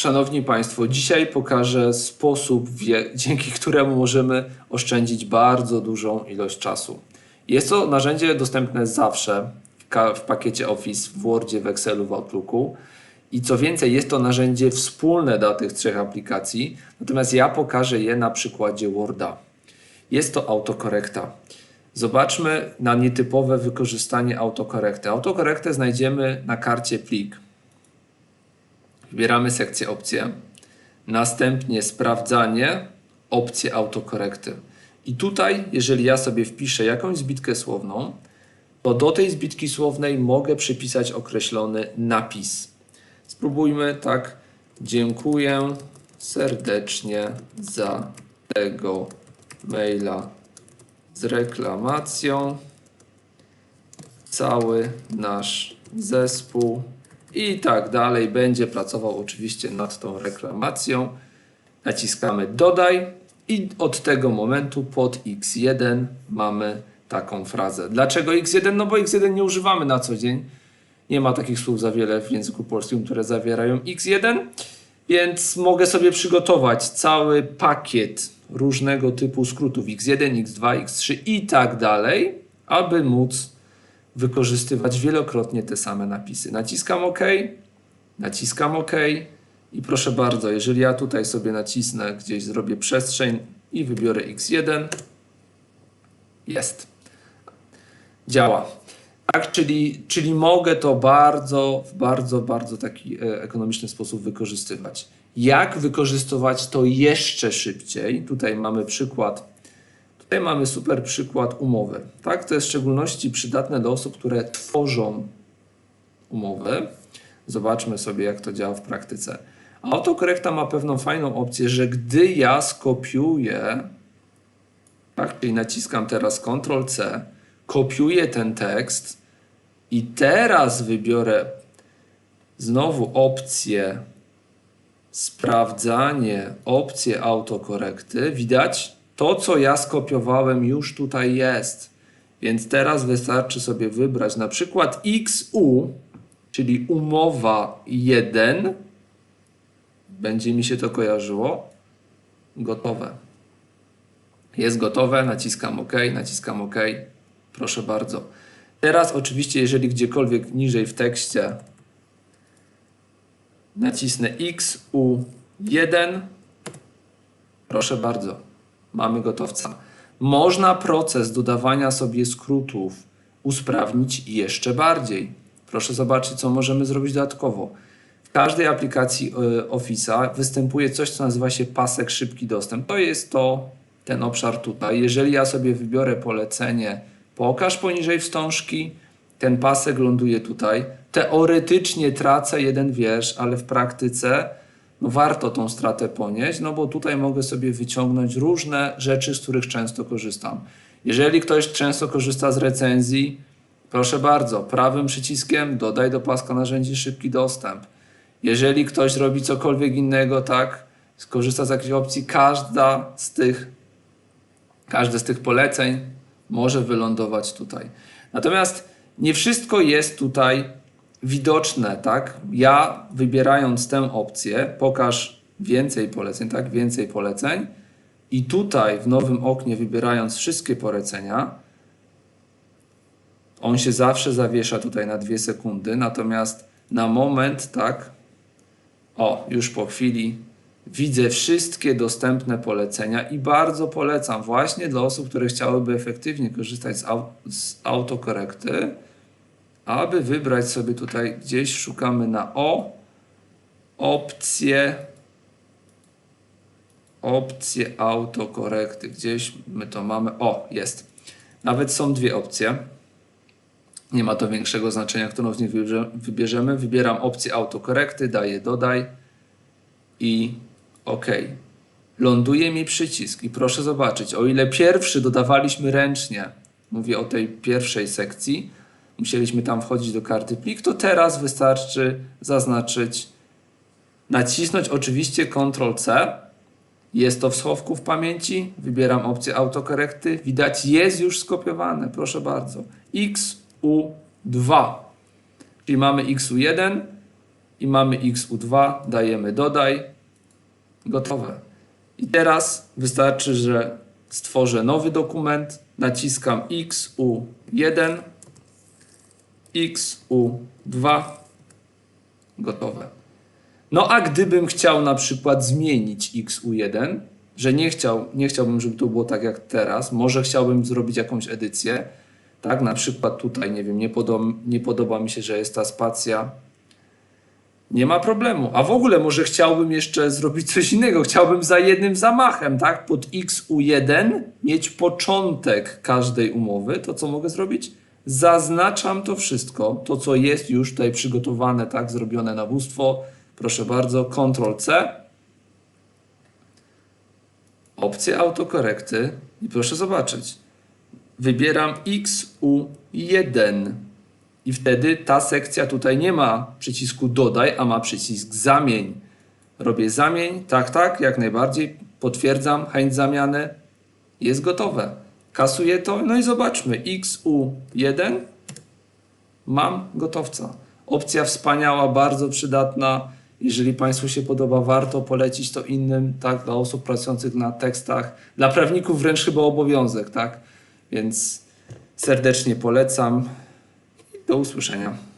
Szanowni Państwo, dzisiaj pokażę sposób, dzięki któremu możemy oszczędzić bardzo dużą ilość czasu. Jest to narzędzie dostępne zawsze w pakiecie Office, w Wordzie, w Excelu, w Outlooku. I co więcej, jest to narzędzie wspólne dla tych trzech aplikacji, natomiast ja pokażę je na przykładzie Worda. Jest to autokorekta. Zobaczmy na nietypowe wykorzystanie autokorekty. Autokorektę znajdziemy na karcie plik. Wybieramy sekcję opcje, następnie sprawdzanie, opcję autokorekty. I tutaj, jeżeli ja sobie wpiszę jakąś zbitkę słowną, to do tej zbitki słownej mogę przypisać określony napis. Spróbujmy tak. Dziękuję serdecznie za tego maila z reklamacją. Cały nasz zespół i tak dalej będzie pracował oczywiście nad tą reklamacją. Naciskamy dodaj i od tego momentu pod x1 mamy taką frazę. Dlaczego x1? No bo x1 nie używamy na co dzień. Nie ma takich słów za wiele w języku polskim, które zawierają x1, więc mogę sobie przygotować cały pakiet różnego typu skrótów x1, x2, x3 i tak dalej, aby móc wykorzystywać wielokrotnie te same napisy. Naciskam OK, naciskam OK i proszę bardzo, jeżeli ja tutaj sobie nacisnę, gdzieś zrobię przestrzeń i wybiorę x1, jest. Działa. Tak, czyli, czyli mogę to bardzo, w bardzo, bardzo taki e, ekonomiczny sposób wykorzystywać. Jak wykorzystywać to jeszcze szybciej? Tutaj mamy przykład Tutaj mamy super przykład umowy. Tak? To jest w szczególności przydatne dla osób, które tworzą umowy. Zobaczmy sobie, jak to działa w praktyce. Autokorekta ma pewną fajną opcję, że gdy ja skopiuję, tak? czyli naciskam teraz Ctrl C, kopiuję ten tekst i teraz wybiorę znowu opcję sprawdzanie, opcję autokorekty, widać, to, co ja skopiowałem, już tutaj jest. Więc teraz wystarczy sobie wybrać na przykład XU, czyli umowa 1. Będzie mi się to kojarzyło. Gotowe. Jest gotowe, naciskam OK, naciskam OK. Proszę bardzo. Teraz oczywiście, jeżeli gdziekolwiek niżej w tekście nacisnę XU1, proszę bardzo mamy gotowca. Można proces dodawania sobie skrótów usprawnić jeszcze bardziej. Proszę zobaczyć, co możemy zrobić dodatkowo. W każdej aplikacji y, Office'a występuje coś, co nazywa się pasek szybki dostęp. To jest to ten obszar tutaj. Jeżeli ja sobie wybiorę polecenie pokaż poniżej wstążki, ten pasek ląduje tutaj. Teoretycznie tracę jeden wiersz, ale w praktyce warto tą stratę ponieść, no bo tutaj mogę sobie wyciągnąć różne rzeczy, z których często korzystam. Jeżeli ktoś często korzysta z recenzji, proszę bardzo, prawym przyciskiem dodaj do paska narzędzi szybki dostęp. Jeżeli ktoś robi cokolwiek innego, tak, skorzysta z jakiejś opcji, każda z tych, każde z tych poleceń może wylądować tutaj. Natomiast nie wszystko jest tutaj widoczne, tak? Ja wybierając tę opcję, pokaż więcej poleceń, tak? Więcej poleceń. I tutaj w nowym oknie wybierając wszystkie polecenia, on się zawsze zawiesza tutaj na dwie sekundy, natomiast na moment, tak? O, już po chwili widzę wszystkie dostępne polecenia i bardzo polecam właśnie dla osób, które chciałyby efektywnie korzystać z, au z autokorekty aby wybrać sobie tutaj gdzieś szukamy na O, opcję, opcję autokorekty. Gdzieś my to mamy. O, jest. Nawet są dwie opcje. Nie ma to większego znaczenia, którą z nich wybierzemy. Wybieram opcję autokorekty, daję dodaj i OK. Ląduje mi przycisk i proszę zobaczyć, o ile pierwszy dodawaliśmy ręcznie, mówię o tej pierwszej sekcji, musieliśmy tam wchodzić do karty plik, to teraz wystarczy zaznaczyć, nacisnąć oczywiście Ctrl C. Jest to w schowku w pamięci. Wybieram opcję autokorekty. Widać, jest już skopiowane. Proszę bardzo. XU2. Czyli mamy XU1 i mamy XU2, dajemy dodaj, gotowe. I teraz wystarczy, że stworzę nowy dokument, naciskam XU1, XU2, gotowe. No a gdybym chciał na przykład zmienić XU1, że nie, chciał, nie chciałbym, żeby to było tak jak teraz, może chciałbym zrobić jakąś edycję, tak, na przykład tutaj, nie wiem, nie, podoba, nie podoba mi się, że jest ta spacja, nie ma problemu. A w ogóle może chciałbym jeszcze zrobić coś innego. Chciałbym za jednym zamachem, tak? Pod XU1 mieć początek każdej umowy. To co mogę zrobić? Zaznaczam to wszystko, to co jest już tutaj przygotowane, tak? Zrobione nawództwo. Proszę bardzo, Ctrl C. Opcje autokorekty i proszę zobaczyć. Wybieram XU1. I wtedy ta sekcja tutaj nie ma przycisku dodaj, a ma przycisk zamień. Robię zamień, tak, tak, jak najbardziej. Potwierdzam chęć zamiany. Jest gotowe. Kasuję to, no i zobaczmy. XU1 mam gotowca. Opcja wspaniała, bardzo przydatna. Jeżeli Państwu się podoba, warto polecić to innym, tak, dla osób pracujących na tekstach. Dla prawników wręcz chyba obowiązek, tak? Więc serdecznie polecam. Do usłyszenia.